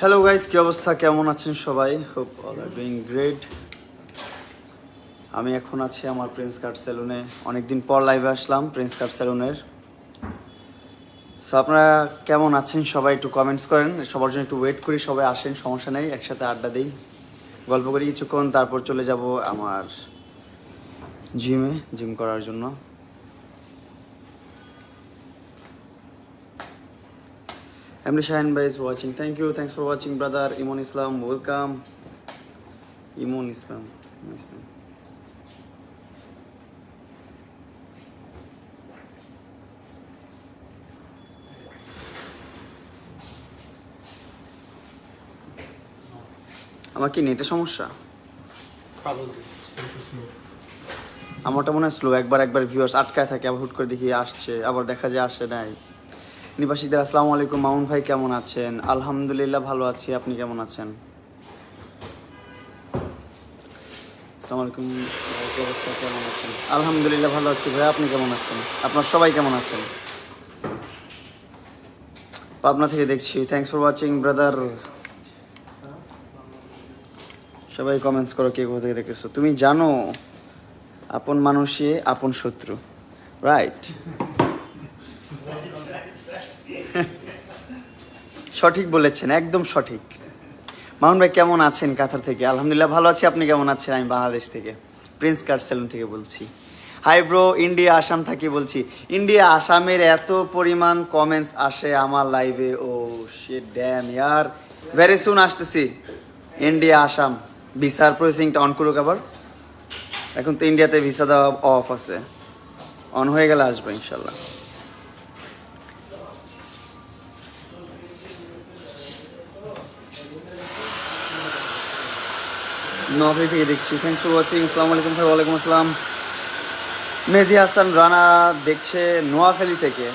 Hello guys কি অবস্থা? কেমন আছেন সবাই? Hope all are doing great আমি এখন আছি আমার প্রিন্স কার্ড সেলুনে অনেকদিন পর লাইভে আসলাম প্রিন্স কার্ড সেলুনের সো আপনারা কেমন আছেন সবাই একটু কমেন্টস করেন। সবার জন্য একটু ওয়েট করি, সবাই আসেন, সমস্যা নেই, একসাথে আড্ডা দিই। গল্প করি কিছুক্ষণ, তারপর চলে যাব আমার জিমে জিম করার জন্য। Emily Shine Bhai is watching. Thank you. Thanks for watching, brother. Imun Islam, welcome. Imun Islam. Nice name. আমার কি নেটের সমস্যা. আমারটা মনে হয় স্লো একবার একবার ভিউয়ার্স আটকায় থাকে আবার হুট করে দেখি আসছে আবার দেখা যায় আসে নাই নিবাসীদের, আসসালামু আলাইকুম। মামুন ভাই, কেমন আছেন? আলহামদুলিল্লাহ ভালো আছি। আপনি কেমন আছেন? কেমন আছেন? আলহামদুলিল্লাহ ভালো আছি। ভাই, আপনি কেমন আছেন? আপনার সবাই কেমন আছেন? পাবনা থেকে দেখছি। থ্যাংকস ফর ওয়াচিং ব্রাদার সবাই কমেন্টস করো কে কোথা থেকে দেখেছ তুমি জানো, আপন মানুষই আপন শত্রু। রাইট সঠিক বলেছেন, একদম সঠিক। মামুন ভাই, কেমন আছেন কাতার থেকে? আলহামদুলিল্লাহ ভালো আছি। আপনি কেমন আছেন? আমি বাংলাদেশ থেকে, প্রিন্স কার্ড সেলুন থেকে বলছি। হাই ব্রো, ইন্ডিয়া, আসাম থাকি বলছি। ইন্ডিয়া, আসামের এত পরিমাণ কমেন্টস আসে আমার লাইভে ও শিট ড্যাম ইয়ার ভেরি সুন আসতেছি। ইন্ডিয়া, আসাম। ভিসার প্রসেসিংটা অন করুক আবার। এখন তো ইন্ডিয়াতে ভিসা দেওয়া অফ আছে। অন হয়ে গেলে আসব ইনশাল্লাহ। নভে থেকে দেখছি। থ্যাংকস ফর ওয়াচিং আসসালামু আলাইকুম ভাই, ওয়ালাইকুম আসসালাম। মেহেদি হাসান রানা দেখছে নোয়াখালী থেকে।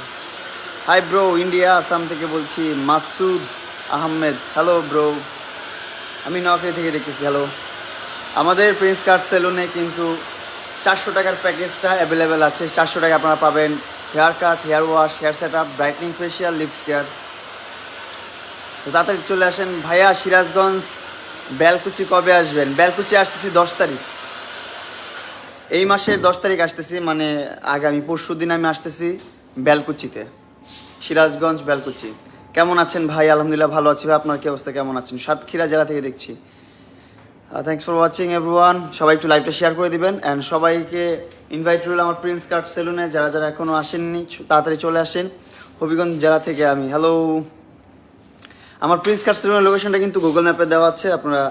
হাই ব্রো ইন্ডিয়া আসাম থেকে বলছি মাসুদ আহমেদ। হ্যালো ব্রো আমি নোয়াখালী থেকে দেখতেছি হ্যালো আমাদের প্রিন্স কার্ড সেলুনে কিন্তু চারশো টাকার প্যাকেজটা অ্যাভেলেবেল আছে। চারশো টাকা আপনারা পাবেন hair cut hair wash hair set up brightening facial lips care তো তাড়াতাড়ি চলে আসেন ভাইয়া সিরাজগঞ্জ বেলকুচি কবে আসবেন? বেলকুচি আসতেছি দশ তারিখ। এই মাসের দশ তারিখ আসতেছি মানে আগামী পরশু দিন আমি আসতেছি বেলকুচিতে। সিরাজগঞ্জ, বেলকুচি। কেমন আছেন ভাই? আলহামদুলিল্লাহ ভালো আছি ভাই। আপনার কি অবস্থা? কেমন আছেন? সাতক্ষীরা জেলা থেকে দেখছি। থ্যাংকস ফর ওয়াচিং এভরিওয়ান সবাই একটু লাইভটা শেয়ার করে দিবেন। অ্যান্ড সবাইকে ইনভাইট রইল আমার প্রিন্স কার্ড সেলুনে যারা যারা এখনও আসেননি, তাড়াতাড়ি চলে আসেন। হবিগঞ্জ জেলা থেকে আমি। হ্যালো আমার প্রিন্স কার্ড সেলুনের লোকেশনটা কিন্তু গুগল ম্যাপে দেওয়া আছে। আপনারা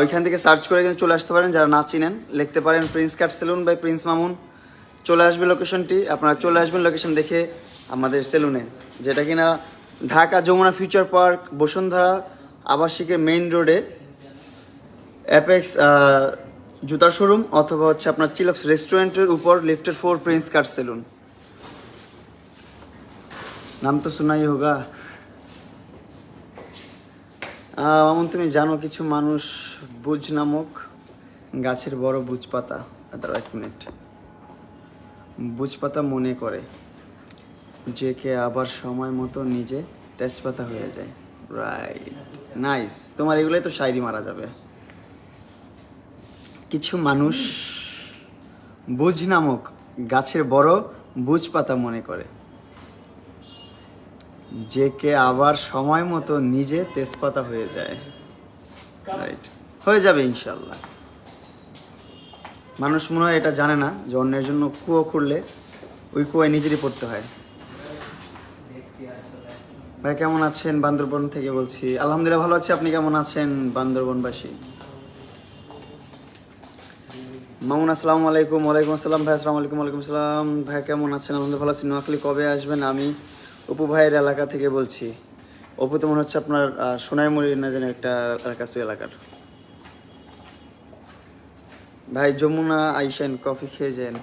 ওইখান থেকে সার্চ করে কিন্তু চলে আসতে পারেন। যারা না চিনেন, লিখতে পারেন Prince Card salon by Prince Mamun চলে আসবে লোকেশনটি আপনারা চলে আসবেন লোকেশন দেখে আমাদের সেলুনে যেটা কিনা ঢাকা যমুনা ফিউচার পার্ক বসুন্ধরা আবাসিকের মেইন রোডে অ্যাপেক্স জুতার শোরুম অথবা হচ্ছে আপনার চিলক্স রেস্টুরেন্টের উপর লিফটের ফোর প্রিন্স কার সেলুন নাম তো শোনাই হোগা। মামুন, তুমি জানো কিছু মানুষ বুঝ নামক গাছের বড় বুঝ পাতা এক মিনিট। বুঝ পাতা মনে করে, যে কে আবার সময় মতো নিজে তেজপাতা হয়ে যায়। রাইট নাইস তোমার এগুলোই তো শায়রি মারা যাবে। কিছু মানুষ বুঝ নামক গাছের বড় বুঝ পাতা মনে করে। যে কে আবার সময় মতো নিজে তেজপাতা হয়ে যায়। রাইট হয়ে যাবে ইনশাল্লাহ মানুষ মনে হয় এটা জানে না যে অন্যের জন্য কুয়ো খুঁড়লে ওই কুয়ায় নিজেরই পড়তে হয়। ভাই, কেমন আছেন বান্দরবন থেকে বলছি? আলহামদুলিল্লাহ ভালো আছি। আপনি কেমন আছেন বান্দরবনবাসী? মামুন, আসসালামু আলাইকুম। ওয়ালাইকুম আসসালাম। ভাই, আসসালামু আলাইকুম। ওয়ালাইকুম আসসালাম। ভাই, কেমন আছেন? আলহামদুলিল্লাহ ভালো আছি। নোয়াখালী কবে আসবেন? আমি অপু ভাইয়ের এলাকা থেকে বলছি। অপু তো মনে হচ্ছে আপনার সোনাইমুড়ি না যেন একটা কাছু এলাকার? ভাই, যমুনা আইসেন, কফি খেয়ে যান।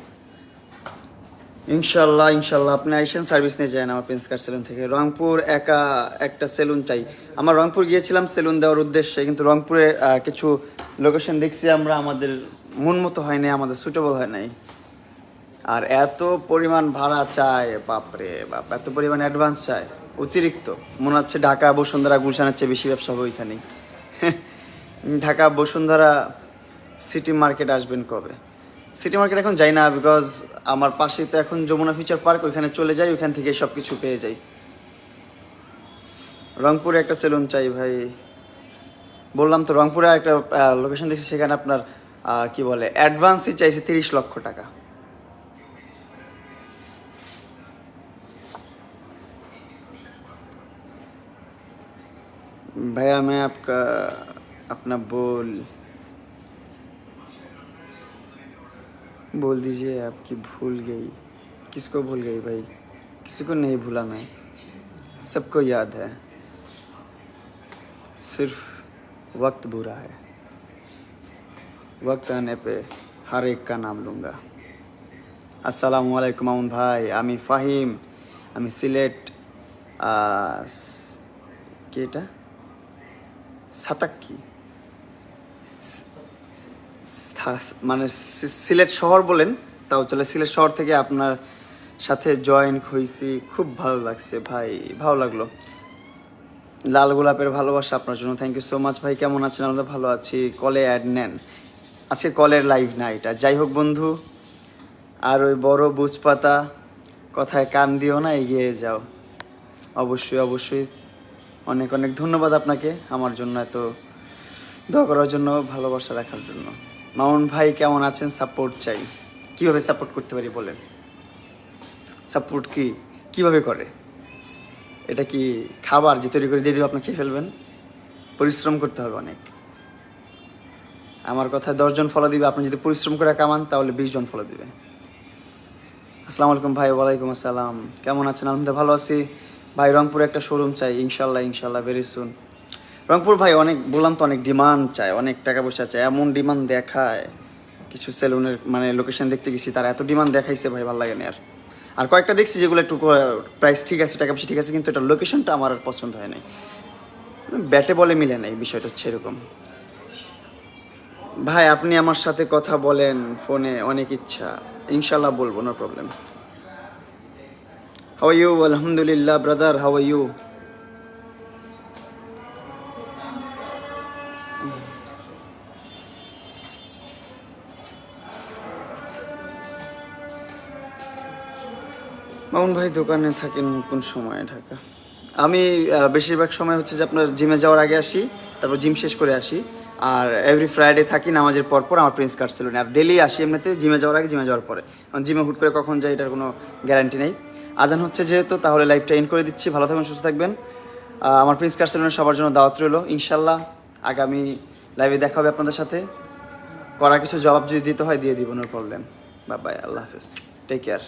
ইনশাল্লাহ ইনশাল্লাহ, আপনি আইসেন, সার্ভিস নিয়ে যান আমার প্রিন্স কার সেলুন থেকে। রংপুর একা একটা সেলুন চাই। আমার রংপুর গিয়েছিলাম সেলুন দেওয়ার উদ্দেশ্যে, কিন্তু রংপুরে কিছু লোকেশন দেখছি আমরা, আমাদের মন মতো হয় নাই, আমাদের সুটেবল হয় নাই। আর এত পরিমাণ ভাড়া চায়, বাপরে বাপ, এত পরিমাণ অ্যাডভান্স চায়, অতিরিক্ত। মনে হচ্ছে ঢাকা, বসুন্ধরা, গুলশানের চেয়ে বেশি ব্যবসা হবে ওইখানেই। ঢাকা, বসুন্ধরা সিটি মার্কেট আসবেন কবে? সিটি মার্কেট এখন যাই না বিকজ আমার পাশেই তো এখন যমুনা ফিউচার পার্ক ওইখানে চলে যাই, ওইখান থেকে সব কিছু পেয়ে যাই। রংপুরে একটা সেলুন চাই ভাই। বললাম তো রংপুরে একটা লোকেশন দেখছি, সেখানে আপনার কি বলে অ্যাডভান্সই চাইছে তিরিশ লক্ষ টাকা। भैया मैं आपका अपना बोल बोल दीजिए आपकी भूल गई किसको भूल गई भाई किसी को नहीं भूला मैं सबको याद है सिर्फ वक्त बुरा है वक्त आने पे हर एक का नाम लूँगा আসসালামু আলাইকুম মামুন ভাই আমি ফাহিম আমি সিলেট আহ, স- কি এটা সাতাক্কি। মানে সিলেট শহর বলেন, তাও চলে সিলেট শহর থেকে আপনার সাথে জয়েন হয়েছি খুব ভালো লাগছে ভাই, ভালো লাগল। লাল গোলাপের ভালোবাসা আপনার জন্য। থ্যাংক ইউ সো মাচ ভাই, কেমন আছেন? আমরা ভালো আছি। কলে অ্যাড নেন। আজকে কলের লাইভ না এটা। যাই হোক বন্ধু, আর ওই বড় বুঝপাতা, কথায় কান দিও না, এগিয়ে যাও। অবশ্যই অবশ্যই। অনেক অনেক ধন্যবাদ আপনাকে আমার জন্য এত দোয়া করার জন্য, ভালোবাসা রাখার জন্য। মামুন ভাই, কেমন আছেন? সাপোর্ট চাই। কীভাবে সাপোর্ট করতে পারি বলেন? সাপোর্ট কি? কীভাবে করে? এটা কি খাবার যে তৈরি করে দিয়ে দিবে, আপনি খেয়ে ফেলবেন? পরিশ্রম করতে হবে অনেক। আমার কথায় দশজন ফলো দিবে, আপনি যদি পরিশ্রম করে কামান, তাহলে বিশ জন ফলো দিবে। আসসালামু আলাইকুম ভাই, ওয়ালাইকুম আসসালাম। কেমন আছেন? আলহামদুলিল্লাহ, ভালো আছি। ভাই, রংপুরে একটা শোরুম চাই, ইনশাল্লাহ ইনশাল্লাহ ভেরি সুন রংপুর ভাই, অনেক, বললাম তো, অনেক ডিমান্ড চায়, অনেক টাকা পয়সা চায়, এমন ডিমান্ড দেখায়, কিছু সেলুনের মানে লোকেশন দেখতে গেছি, তারা এত ডিমান্ড দেখাইছে ভাই, ভালো লাগে না আর। আর কয়েকটা দেখছি যেগুলো একটু প্রাইস ঠিক আছে, টাকা পয়সা ঠিক আছে, কিন্তু এটা লোকেশনটা আমার আর পছন্দ হয় নাই। ব্যাটে বলে মিলে নাই, বিষয়টা হচ্ছে এরকম। ভাই, আপনি আমার সাথে কথা বলেন, ফোনে, অনেক ইচ্ছা। ইনশাল্লাহ বলব নো প্রবলেম হাউ ইউ আলহামদুলিল্লাহ ব্রাদার হাউ ইউ মামুন ভাই দোকানে থাকেন কোন সময় ঢাকা? আমি বেশিরভাগ সময় হচ্ছে যে আপনার জিমে যাওয়ার আগে আসি, তারপর জিম শেষ করে আসি। আর এভরি ফ্রাইডে থাকি নামাজের পর পর আমার প্রিন্স কার্ড ছিল আর ডেলি আসি এমনিতে, জিমে যাওয়ার আগে জিমে যাওয়ার পরে। জিমে হুট করে কখন যাই এটার কোনো গ্যারান্টি নেই। আজান হচ্ছে যেহেতু, তাহলে লাইফটা এন্ড করে দিচ্ছি। ভালো থাকবেন সুস্থ থাকবেন। আমার প্রিন্স কার্সেলের সবার জন্য দাওয়াত রইল ইনশাল্লাহ আগামী লাইভে দেখা হবে আপনাদের সাথে। করা কিছু জবাব যদি দিতে হয়, দিয়ে দিব নো প্রবলেম বাবাই বাই আল্লাহ হাফিজ। Take care